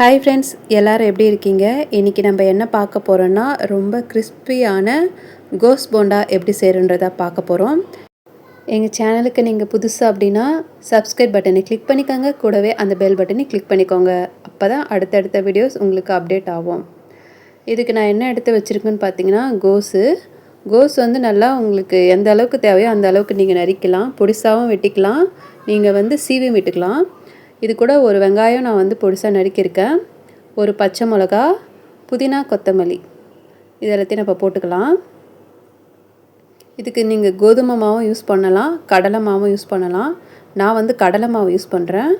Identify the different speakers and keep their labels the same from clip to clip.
Speaker 1: Hi friends எல்லோரும் எப்படி இருக்கீங்க? இன்றைக்கி நம்ம என்ன பார்க்க போகிறோன்னா ரொம்ப கிறிஸ்பியான கோஸ் போண்டா எப்படி செய்கிறன்றதை பார்க்க போகிறோம் எங்கள் சேனலுக்கு நீங்கள் புதுசு அப்படின்னா சப்ஸ்கிரைப் பட்டனை கிளிக் பண்ணிக்கோங்க. கூடவே அந்த பெல் பட்டனை கிளிக் பண்ணிக்கோங்க. அப்போ தான் அடுத்தடுத்த வீடியோஸ் உங்களுக்கு அப்டேட் ஆகும். இதுக்கு நான் என்ன எடுத்து வச்சுருக்கேன்னு பார்த்தீங்கன்னா கோஸு கோஸ் வந்து நல்லா உங்களுக்கு எந்த அளவுக்கு தேவையோ அந்த அளவுக்கு நீங்கள் நறுக்கலாம் பொடிசாகவும் வெட்டிக்கலாம். நீங்கள் வந்து சீவியும் விட்டுக்கலாம். இது கூட ஒரு வெங்காயம் நான் வந்து பொடிசாக நறுக்கியிருக்கேன். ஒரு பச்சை மிளகா புதினா கொத்தமல்லி. இது எல்லாத்தையும் நம்ம போட்டுக்கலாம். இதுக்கு நீங்கள் கோதுமை மாவும் யூஸ் பண்ணலாம் கடலை மாவும் யூஸ் பண்ணலாம். நான் வந்து கடலை மாவு யூஸ் பண்ணுறேன்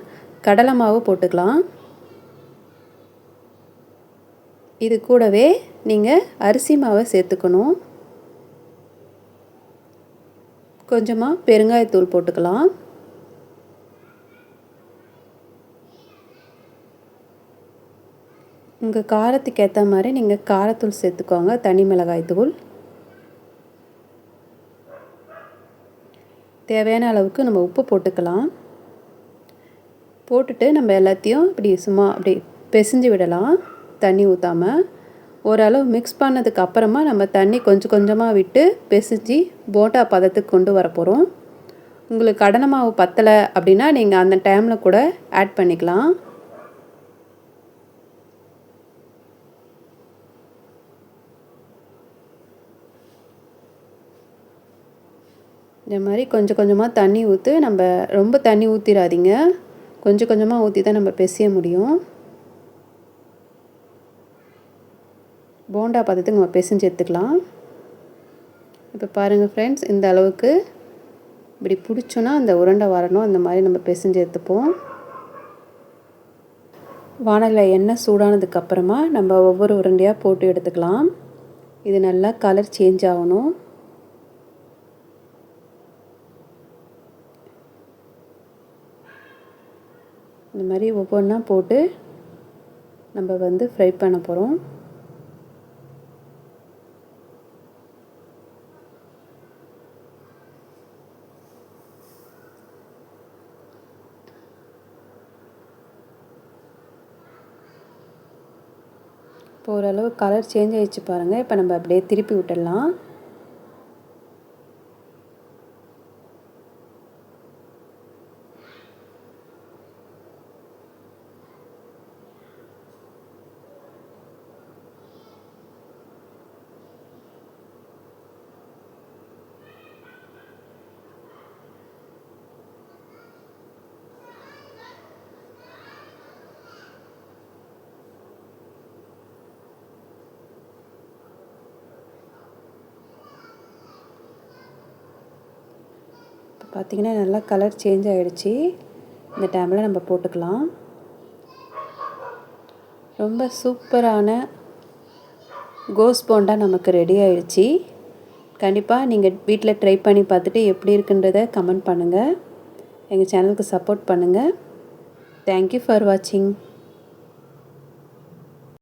Speaker 1: கடலை மாவு போட்டுக்கலாம். இது கூடவே நீங்கள் அரிசி மாவை சேர்த்துக்கணும். கொஞ்சமாக பெருங்காயத்தூள் போட்டுக்கலாம். உங்கள் காரத்துக்கு ஏற்ற மாதிரி நீங்கள் காரத்தூள் சேர்த்துக்கோங்க. தனி மிளகாய் தூள். தேவையான அளவுக்கு நம்ம உப்பு போட்டுக்கலாம். போட்டுட்டு நம்ம எல்லாத்தையும் இப்படி சும்மா அப்படி பிசைஞ்சு விடலாம். தண்ணி ஊற்றாமல் ஓரளவு மிக்ஸ் பண்ணதுக்கு அப்புறமா நம்ம தண்ணி கொஞ்சம் கொஞ்சமாக விட்டு பிசைஞ்சு போட்டா பதத்துக்கு கொண்டு வர போகிறோம் உங்களுக்கு கடலை மாவு பத்தலை அப்படின்னா நீங்கள் அந்த டைமில் கூட ஆட் பண்ணிக்கலாம். இந்த மாதிரி கொஞ்சம் கொஞ்சமாக தண்ணி ஊற்றி நம்ம ரொம்ப தண்ணி ஊற்றிடாதீங்க கொஞ்சம் கொஞ்சமாக ஊற்றி தான் நம்ம பெசிய முடியும். போண்டா பார்த்துட்டு நம்ம பெசஞ்சு எடுத்துக்கலாம். இப்போ பாருங்கள் ஃப்ரெண்ட்ஸ் இந்த அளவுக்கு இப்படி பிடிச்சோன்னா அந்த உருண்டை வரணும். அந்த மாதிரி நம்ம பிசைஞ்சு எடுத்துப்போம். வானலில் எண்ணெய் சூடானதுக்கப்புறமா நம்ம ஒவ்வொரு உருண்டையாக போட்டு எடுத்துக்கலாம். இது நல்லா கலர் சேஞ்ச் ஆகணும். இந்த மாதிரி ஒவ்வொன்றா போட்டு நம்ம வந்து ஃப்ரை பண்ண போகிறோம் இப்போ ஓரளவு கலர் சேஞ்ச் ஆகிடுச்சு பாருங்கள் இப்போ நம்ம அப்படியே திருப்பி விட்டுடலாம். பார்த்திங்கன்னா நல்லா கலர் சேஞ்ச் ஆகிடுச்சி இந்த டைமில் நம்ம போட்டுக்கலாம். ரொம்ப சூப்பரான கோஸ் போண்டா நமக்கு ரெடி ஆகிடுச்சி கண்டிப்பாக நீங்கள் வீட்டில் ட்ரை பண்ணி பார்த்துட்டு எப்படி இருக்குன்றத கமெண்ட் பண்ணுங்கள் எங்கள் சேனலுக்கு சப்போர்ட் பண்ணுங்கள் தேங்க்யூ ஃபார் வாட்சிங்